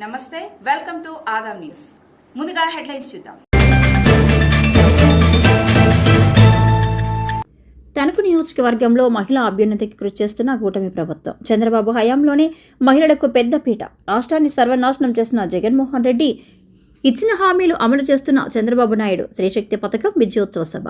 Namaste welcome to Adam news. ముందుగా headlines చూద్దాం. తణుకు నియోజకవర్గంలో మహిళా అభ్యున్నతికి కృషి చేస్తున్న కూటమి ప్రభుత్వం. చంద్రబాబు హయాంలోనే మహిళలకు పెద్దపీట రాష్ట్రాన్ని సర్వనాశనం చేసిన జగన్మోహన్ రెడ్డి ఇచ్చిన హామీలు అమలు చేస్తున్న చంద్రబాబు నాయుడు శ్రీశక్తి పథకం విజయోత్సవ సభ.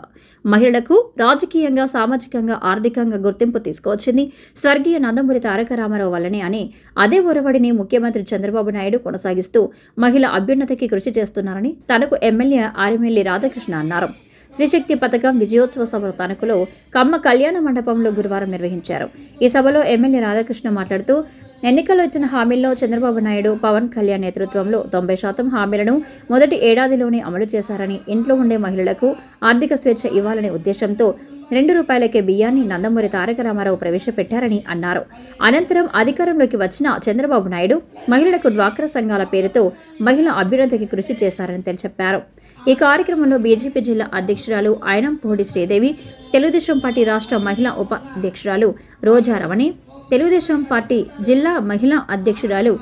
మహిళలకు రాజకీయంగా సామాజికంగా ఆర్థికంగా గుర్తింపు తీసుకువచ్చింది స్వర్గీయ నందమూరి తారక రామారావు వల్లనే అని అదే ఒరవడిని ముఖ్యమంత్రి చంద్రబాబు నాయుడు కొనసాగిస్తూ మహిళ అభ్యున్నతికి కృషి చేస్తున్నారని తనకు ఎమ్మెల్యే ఆర్ఎమ్మెల్యే రాధాకృష్ణ అన్నారు. శ్రీశక్తి పథకం విజయోత్సవ సభ తణుకులో కమ్మ కళ్యాణ మండపంలో గురువారం నిర్వహించారు. ఈ సభలో ఎమ్మెల్యే రాధాకృష్ణ మాట్లాడుతూ ఎన్నికల్లో ఇచ్చిన హామీల్లో చంద్రబాబు నాయుడు పవన్ కళ్యాణ్ నేతృత్వంలో తొంభై శాతం హామీలను మొదటి ఏడాదిలోనే అమలు చేశారని ఇంట్లో ఉండే మహిళలకు ఆర్థిక స్వేచ్ఛ ఇవ్వాలనే ఉద్దేశంతో రెండు రూపాయలకే బియ్యాన్ని నందమూరి తారక రామారావు ప్రవేశపెట్టారని అన్నారు. అనంతరం అధికారంలోకి వచ్చిన చంద్రబాబు నాయుడు మహిళలకు డ్వాక్రా సంఘాల పేరుతో మహిళా అభ్యున్నతికి కృషి చేశారని తెలి- చెప్పారు ఈ కార్యక్రమంలో బీజేపీ జిల్లా అధ్యక్షురాలు ఆయనంపూడి శ్రీదేవి తెలుగుదేశం పార్టీ రాష్ట్ర మహిళా ఉపాధ్యక్షురాలు రోజారమణి తెలుగుదేశం పార్టీ జిల్లా మహిళా అధ్యక్షురాలు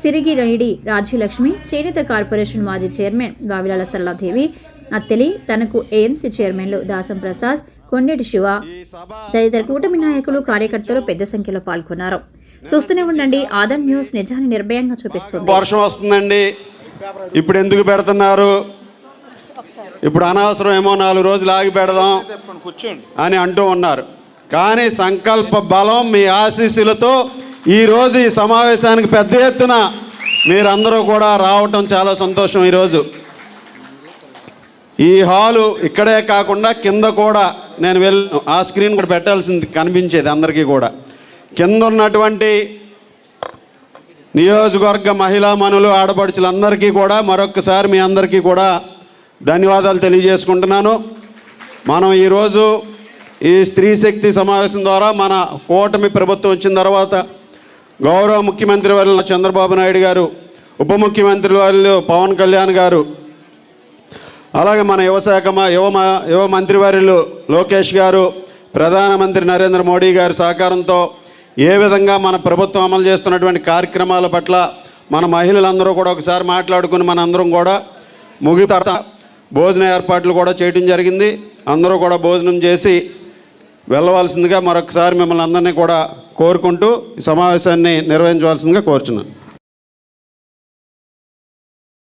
సిరిగిరెడ్డి రాజ్యలక్ష్మి చేనేత కార్పొరేషన్ మాజీ చైర్మన్ గావిలాల సరళాదేవి అత్తెలి తనకు ఏఎంసీ చైర్మన్లు దాసం ప్రసాద్ కొండేటి శివ తదితర కూటమి నాయకులు కార్యకర్తలు పెద్ద సంఖ్యలో పాల్గొన్నారు. చూస్తూనే ఉండండి ఆదం న్యూస్ నిజాన్ని నిర్భయంగా చూపిస్తుంది. వర్షం వస్తుందండి. ఇప్పుడు ఎందుకు పెడుతున్నారు? ఇప్పుడు అనవసరం ఏమో నాలుగు రోజులు ఆగి పెడదాం అని అంటూ ఉన్నారు. కానీ సంకల్ప బలం మీ ఆశీస్సులతో ఈరోజు ఈ సమావేశానికి పెద్ద ఎత్తున మీరందరూ కూడా రావటం చాలా సంతోషం ఈరోజు. ఈ హాలు ఇక్కడే కాకుండా కింద కూడా నేను వెళ్ళాను. ఆ స్క్రీన్ కూడా పెట్టాల్సింది కనిపించేది అందరికీ కూడా. కింద ఉన్నటువంటి నియోజకవర్గ మహిళా మనులు ఆడపడుచులందరికీ కూడా మరొకసారి మీ అందరికీ కూడా ధన్యవాదాలు తెలియజేసుకుంటున్నాను. మనం ఈరోజు ఈ స్త్రీ శక్తి సమావేశం ద్వారా మన కూటమి ప్రభుత్వం వచ్చిన తర్వాత గౌరవ ముఖ్యమంత్రి వర్యులు చంద్రబాబు నాయుడు గారు ఉప ముఖ్యమంత్రి వాళ్ళు పవన్ కళ్యాణ్ గారు అలాగే మన యువశాఖ మ- యువ మ- యువ మంత్రివర్యులు లోకేష్ గారు ప్రధానమంత్రి నరేంద్ర మోడీ గారి సహకారంతో ఏ విధంగా మన ప్రభుత్వం అమలు చేస్తున్నటువంటి కార్యక్రమాల పట్ల మన మహిళలందరూ కూడా ఒకసారి మాట్లాడుకుని మన అందరం కూడా ముగి భోజన ఏర్పాట్లు కూడా చేయడం జరిగింది. అందరూ కూడా భోజనం చేసి వెళ్ళవలసిందిగా మరొకసారి మిమ్మల్ని అందరినీ కూడా కోరుకుంటూ ఈ సమావేశాన్ని నిర్వహించవలసిందిగా కోరుచున్నాను.